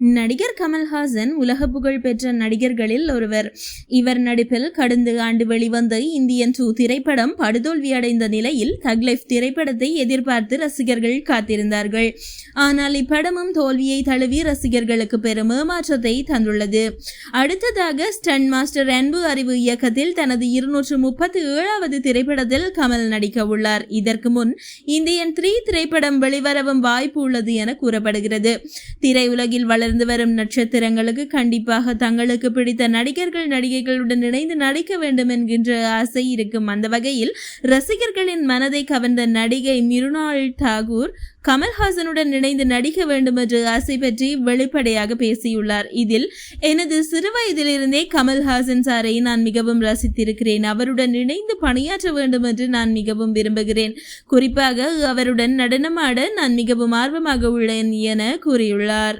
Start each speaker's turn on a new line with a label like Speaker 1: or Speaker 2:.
Speaker 1: நடிகர் கமல்ஹாசன் உலக புகழ் பெற்ற நடிகர்களில் ஒருவர். இவர் நடிப்பில் கடந்த ஆண்டு வெளிவந்த இந்தியன் டூ திரைப்படம் படுதோல்வி அடைந்த நிலையில் தக்லைஃப் திரைப்படத்தை எதிர்பார்த்து ரசிகர்கள் காத்திருந்தார்கள். ஆனால் இப்படமும் தோல்வியை தழுவி ரசிகர்களுக்கு பெரும் ஏமாற்றத்தை தந்துள்ளது. அடுத்ததாக ஸ்டன் மாஸ்டர் அன்பு அறிவு இயக்கத்தில் தனது இருநூற்று முப்பத்தி ஏழாவது திரைப்படத்தில் கமல் நடிக்க உள்ளார். இதற்கு முன் இந்தியன் த்ரீ திரைப்படம் வெளிவரவும் வாய்ப்பு உள்ளது என கூறப்படுகிறது. திரையுலகில் வளர் வளர்ந்து வரும் நட்சத்திரங்களுக்கு கண்டிப்பாக தங்களுக்கு பிடித்த நடிகர்கள் நடிகைகளுடன் இணைந்து நடிக்க வேண்டும் என்கின்ற ஆசை இருக்கும். அந்த வகையில் ரசிகர்களின் மனதை கவர்ந்த நடிகை மிருனாள் தாகூர் கமல்ஹாசனுடன் இணைந்து நடிக்க வேண்டும் என்ற ஆசை பற்றி வெளிப்படையாக பேசியுள்ளார். இதில் எனது சிறுவயதிலிருந்தே கமல்ஹாசன் சாரை நான் மிகவும் ரசித்திருக்கிறேன். அவருடன் இணைந்து பணியாற்ற வேண்டும் என்று நான் மிகவும் விரும்புகிறேன். குறிப்பாக அவருடன் நடனமாட நான் மிகவும் ஆர்வமாக உள்ளேன் என கூறியுள்ளார்.